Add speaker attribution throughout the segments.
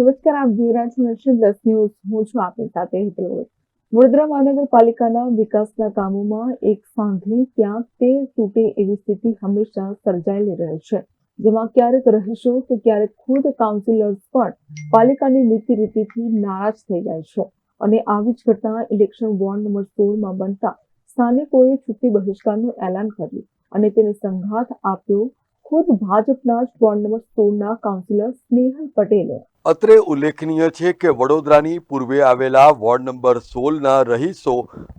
Speaker 1: નમસ્કાર, આપ છો નેશન પ્લસ ન્યૂઝ. હું છું આપની સાથે હિતલોડ વડોદરા મહાનગરપાલિકાના વિકાસના કામોમાં એક સાંધણી ત્યાં તે તૂટે એવી સ્થિતિ હંમેશા સર્જાયેલી રહે છે. જેમાં ક્યારેક રહીશો તો ક્યારેક ખુદ કાઉન્સિલર્સ પણ પાલિકાની નીતિ રીતિથી નારાજ થઈ જાય છે અને આવી જ ઘટના ઇલેક્શન વોર્ડ નંબર સોળમાં બનતા સ્થાનિકોએ ચૂંટણી બહિષ્કારનું એલાન કર્યું અને તેને સંઘાત આપ્યો ખુદ ભાજપના જ વોર્ડ નંબર સોળના કાઉન્સિલર સ્નેહલ પટેલે.
Speaker 2: અત્રે ઉલ્લેખનીય છે કે વડોદરાની પૂર્વે આવેલા વોર્ડ નંબર સોળના રહીશો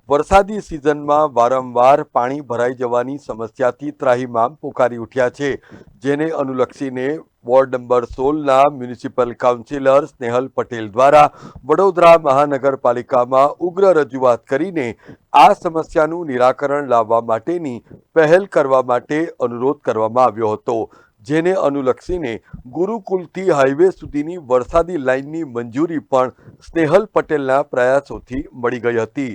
Speaker 2: વરસાદી સિઝનમાં વારંવાર પાણી ભરાઈ જવાની સમસ્યાથી ત્રાહીમામ પોકારી ઉઠ્યા છે, જેને અનુલક્ષીને વોર્ડ નંબર સોળના મ્યુનિસિપલ કાઉન્સિલર સ્નેહલ પટેલ દ્વારા વડોદરા મહાનગરપાલિકામાં ઉગ્ર રજૂઆત કરીને આ સમસ્યાનું નિરાકરણ લાવવા માટેની પહેલ કરવા માટે અનુરોધ કરવામાં આવ્યો હતો. જેને અનુલક્ષીને ગુરુકુલથી હાઈવે સુધીની વરસાદી લાઇનની મંજૂરી પણ સ્નેહલ પટેલના પ્રયાસોથી મળી ગઈ હતી.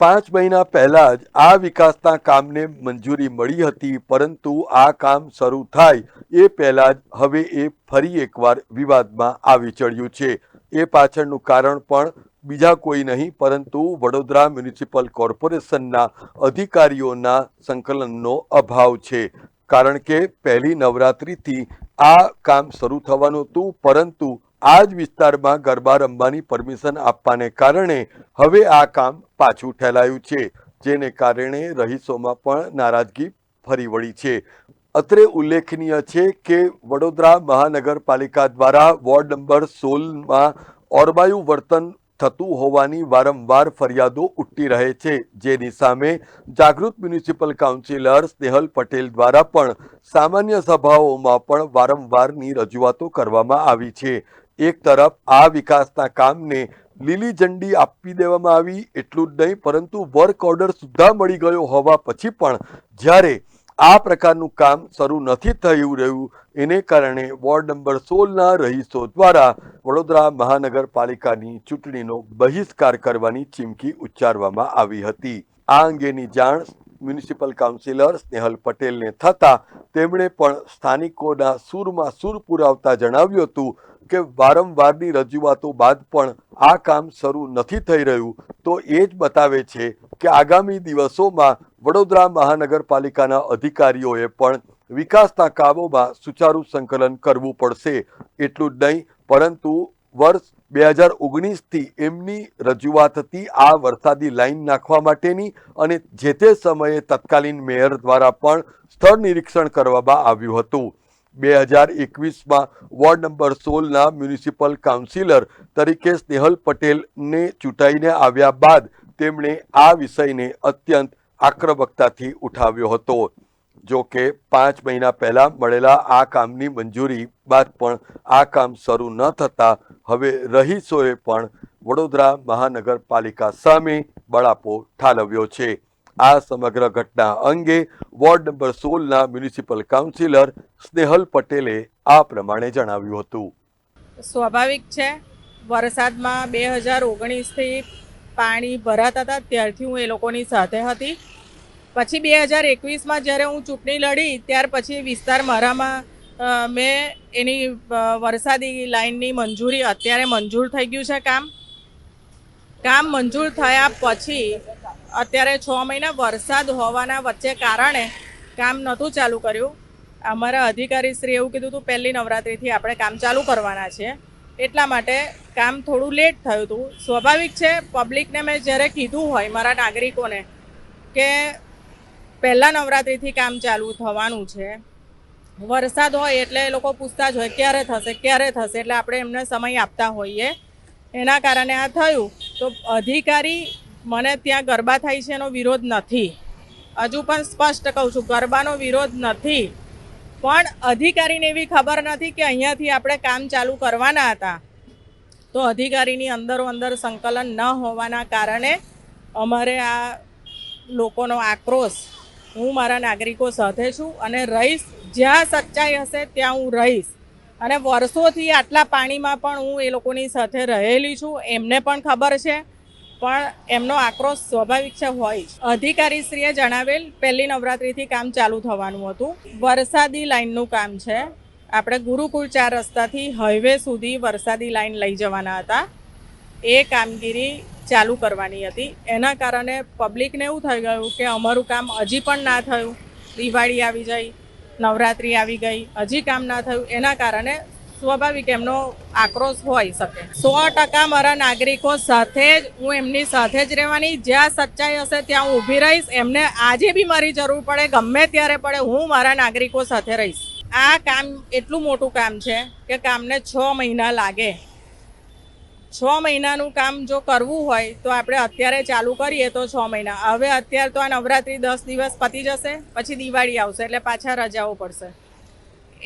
Speaker 2: પાંચ મહિના પહેલા જ આ વિકાસના કામને મંજૂરી મળી હતી, પરંતુ આ કામ શરૂ થાય એ પહેલાં જ હવે એ ફરી એકવાર વિવાદમાં આવી ચડ્યું છે. એ પાછળનું કારણ પણ બીજા કોઈ નહીં, પરંતુ વડોદરા મ્યુનિસિપલ કોર્પોરેશનના અધિકારીઓના સંકલનનો અભાવ છે. કારણ કે પહેલી નવરાત્રિથી આ કામ શરૂ થવાનું હતું, પરંતુ આ જ વિસ્તારમાં ગરબા રમવાની પરમિશન આપવાને કારણે હવે આ કામ પાછું ઠેલાયું છે, જેને કારણે રહીશોમાં પણ નારાજગી ફરી વળી છે. અત્રે ઉલ્લેખનીય છે કે વડોદરા મહાનગરપાલિકા દ્વારા વોર્ડ નંબર સોળમાં ઓરબાયું વર્તન થતું હોવાની વારંવાર ફરિયાદો ઉઠતી રહે છે. જેની સામે જાગૃત મ્યુનિસિપલ કાઉન્સિલર સ્નેહલ પટેલ દ્વારા પણ સામાન્ય સભાઓમાં પણ વારંવારની રજૂઆતો કરવામાં આવી છે. એક તરફ આ વિકાસના કામને લીલી ઝંડી આપી દેવામાં આવી એટલું જ નહીં, પરંતુ વર્ક ઓર્ડર સુદ્ધા મળી ગયો હોવા પછી પણ જ્યારે આ પ્રકારનું કામ શરૂ નથી થયું રહ્યું. એને કારણે વોર્ડ નંબર સોળના રહીશો દ્વારા વડોદરા મહાનગરપાલિકાની ચૂંટણીનો બહિષ્કાર કરવાની ચીમકી ઉચ્ચારવામાં આવી હતી. આ અંગેની જાણ મ્યુનિસિપલ કાઉન્સિલર સ્નેહલ પટેલને થતાં તેમણે પણ સ્થાનિકોના સૂરમાં સૂર પુરાવતા જણાવ્યું હતું કે વારંવારની રજૂઆતો બાદ પણ આ કામ શરૂ નથી થઈ રહ્યું. તો એ જ બતાવે છે કે આગામી દિવસોમાં વડોદરા મહાનગરપાલિકાના અધિકારીઓએ પણ વિકાસના કામોમાં સુચારુ સંકલન કરવું પડશે એટલું જ નહીં, પરંતુ વર્ષ બે હજાર ઓગણીસથી એમની રજૂઆત હતી આ વરસાદી લાઈન નાખવા માટેની અને જે તે સમયે તત્કાલીન મેયર દ્વારા પણ સ્થળ નિરીક્ષણ કરવામાં આવ્યું હતું. બે હજાર એકવીસમાં વોર્ડ નંબર સોળના મ્યુનિસિપલ કાઉન્સિલર તરીકે સ્નેહલ પટેલને ચૂંટાઈને આવ્યા બાદ તેમણે આ વિષયને અત્યંત આક્રમકતાથી ઉઠાવ્યો હતો. જો કે પાંચ મહિના પહેલા મળેલા આ કામની મંજૂરી બાદ પણ આ કામ શરૂ ન થતાં હવે રહીશોએ પણ વડોદરા મહાનગરપાલિકા સામે બળાપો ઠાલવ્યો છે. આ સમગ્ર ઘટના અંગે વોર્ડ નંબર સોળના મ્યુનિસિપલ કાઉન્સિલર સ્નેહલ પટેલે આ પ્રમાણે જણાવ્યું હતું.
Speaker 3: સ્વાભાવિક છે, વરસાદમાં બે હજાર ઓગણીસથી પાણી ભરાતા હતા ત્યારથી હું એ લોકોની સાથે હતી. પછી બે હજાર એકવીસમાં જ્યારે હું ચૂંટણી લડી, ત્યાર પછી વિસ્તાર મારામાં મેં એની વરસાદી લાઇનની મંજૂરી, અત્યારે મંજૂર થઈ ગયું છે કામ. કામ મંજૂર થયા પછી અત્યારે છ મહિના વરસાદ હોવાના વચ્ચે કારણે કામ નહોતું ચાલુ કર્યું. અમારા અધિકારીશ્રીએ એવું કીધું હતું, પહેલી નવરાત્રિથી આપણે કામ ચાલુ કરવાના છે એટલા માટે કામ થોડું લેટ થયું હતું. સ્વાભાવિક છે પબ્લિકને મેં જ્યારે કીધું હોય મારા નાગરિકોને કે પહેલાં નવરાત્રિથી કામ ચાલુ થવાનું છે. વરસાદ હોય એટલે એ લોકો પૂછતા જ હોય, ક્યારે થશે ક્યારે થશે? એટલે આપણે એમને સમય આપતા હોઈએ. એના કારણે આ થયું. તો અધિકારી મને ત્યાં ગરબા થાય છે એનો વિરોધ નથી. હજુ પણ સ્પષ્ટ કહું છું, ગરબાનો વિરોધ નથી. પણ અધિકારીને એવી ખબર નથી કે અહીંયાથી આપણે કામ ચાલુ કરવાના હતા. તો અધિકારીની અંદરો અંદર સંકલન ન હોવાના કારણે અમારે આ લોકોનો આક્રોશ, હું મારા નાગરિકો સાથે છું અને રહીશ. જ્યાં સચ્ચાઈ હશે ત્યાં હું રહીશ. અને વર્ષોથી આટલા પાણીમાં પણ હું એ લોકોની સાથે રહેલી છું, એમને પણ ખબર છે. પણ એમનો આક્રોશ સ્વાભાવિક છે હોય અધિકારીશ્રીએ જણાવેલ પહેલી નવરાત્રિથી કામ ચાલુ થવાનું હતું. વરસાદી લાઇનનું કામ છે. આપણે ગુરુકુળ ચાર રસ્તાથી હાઈવે સુધી વરસાદી લાઇન લઈ જવાના હતા. એ કામગીરી ચાલુ કરવાની હતી. એના કારણે પબ્લિકને એવું થઈ ગયું કે અમારું કામ હજી પણ ના થયું. દિવાળી આવી ગઈ, નવરાત્રિ આવી ગઈ, હજી કામ ના થયું. એના કારણે સ્વાભાવિક એમનો આક્રોશ હોઈ શકે. સો ટકા મારા નાગરિકો સાથે જ હું એમની સાથે જ રહેવાની, જ્યાં સચ્ચાઈ હશે ત્યાં હું ઊભી રહીશ. એમને આજે બી મારી જરૂર પડે, ગમે ત્યારે પડે, હું મારા નાગરિકો સાથે રહીશ. આ કામ એટલું મોટું કામ છે કે કામને છ મહિના લાગે. છ મહિનાનું કામ જો કરવું હોય, તો આપણે અત્યારે ચાલુ કરીએ તો છ મહિના. હવે અત્યારે તો આ નવરાત્રિ દસ દિવસ પતી જશે, પછી દિવાળી આવશે, એટલે પાછા રજાઓ પડશે.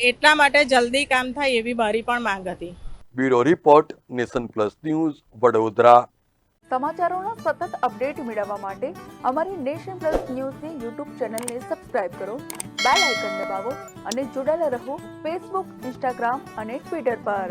Speaker 3: એટલા માટે જલ્દી કામ થાય એવી મારી પણ માંગ હતી.
Speaker 2: Bureau report Nation Plus News Vadodara.
Speaker 1: સમાચારોના સતત અપડેટ મેળવવા માટે અમારી નેશન પ્લસ ન્યૂઝની યુટ્યુબ ચેનલને સબસ્ક્રાઇબ કરો બેલ આઇકન દબાવો અને જોડાયેલા રહો ફેસબુક ઇન્સ્ટાગ્રામ અને ટ્વિટર પર.